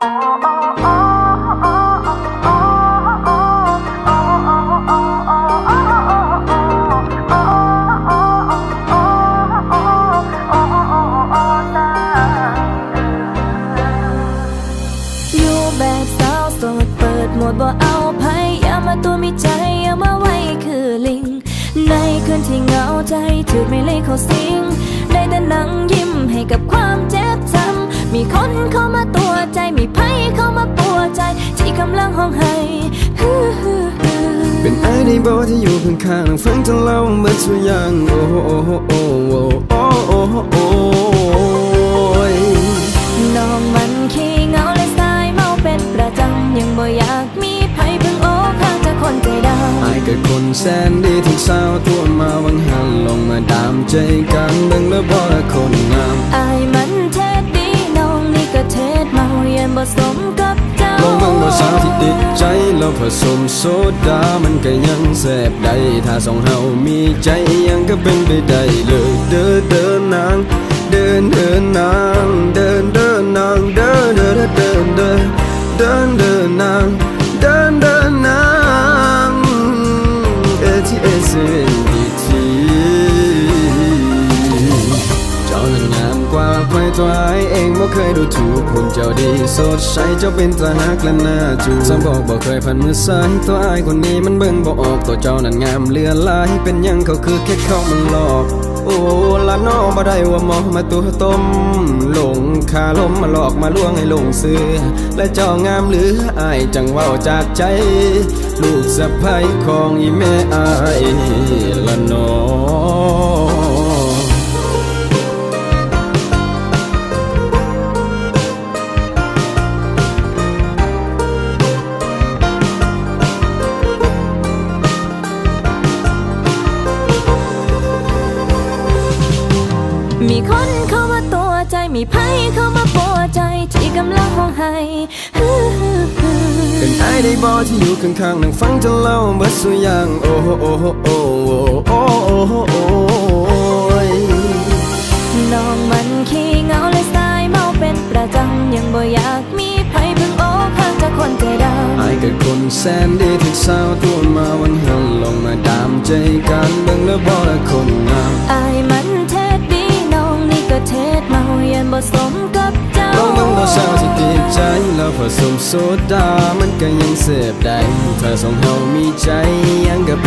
ดเปิดหมดบ่เอาไผอย่ามาตัวมีใจอย่ามาไว้คือลิง ในคืนที่เหงาใจถูกไม่เลยเขาสิง ได้แต่นั่งยิ้มให้กับความเจ็บช้ำมีคนเข้ามา มีไผเข้ามาปัวใจ ที่กำลังห้องไห้ฮือฮือฮือเป็นไอ้ในบอที่อยู่ข้างๆนั่งฟังจนเล่าเมื่อสุดยังโอ้โหโอ้โหโอ้โหโอ้โหโอ้โหโอ้ยน้องมันขี้เหงาและสายเมาเป็นประจำยังบ่อยากมีไผเพิ่งโอ้ข้างจากคนใจดำไอ้เกิดคนแสนดีถึงสาวตัวมาวังหันลงมาดามใจกันเบิ่งแล้วบ่ ใจแล้วผสมโซดา มันก็ยังแสบได้ ถ้าสองเฮามีใจยังก็เป็นไปได้เลย เดินเดินนาง เดินเดินนาง เดินเดินนาง เดินเดินเดินเดินเดินเดินนาง เดินเดินนางเอทีเอส ตัวไอเองบ่เคยดูถูกหุ่นเจ้าดีสดใสเจ้าเป็นตาหักและน่าจูสมบอกบ่เคยผ่านมือซ้ายตัวไอคนนี้มันเบิ่งบ่ออกตัวเจ้านั้นงามเลือหลายเป็นยังเขาคือแค่เขามันหลอก โอ้ละน้อบ่ได้ว่าหมอมาตัวต้มหลงคาลมมาหลอกมาลวงให้หลงเสือและเจ้างามหลืออายจังเว้าจากใจ ลูกสะใภ้ของอีแม่อายละน้อ มีคนเข้ามาตัวใจ มีไผเข้ามาปัวใจ ที่กำลังห้องไห้ฮือฮือฮือเป็นไอ้ได้บอที่อยู่ข้างๆนั่งฟังจนเล่าเบิดสุอยางโอ้โหโอ้โหโอ้โหโอ้โหโอ้โหโอ้ยน้องมันขี้เหงาและสายเมาเป็นประจำยังบ่อยากมีไผเพิ่งโอ้ข้างจากคนใจดำไอ้เกิดคนแสนดีถึงสาวตัวมาวันหันลงมาดามใจกันเบิ่งแล้วบ่ละคนงามอายมัน โซดามันก็ยังเสพได้ เธอสองเฮามีใจยังกับ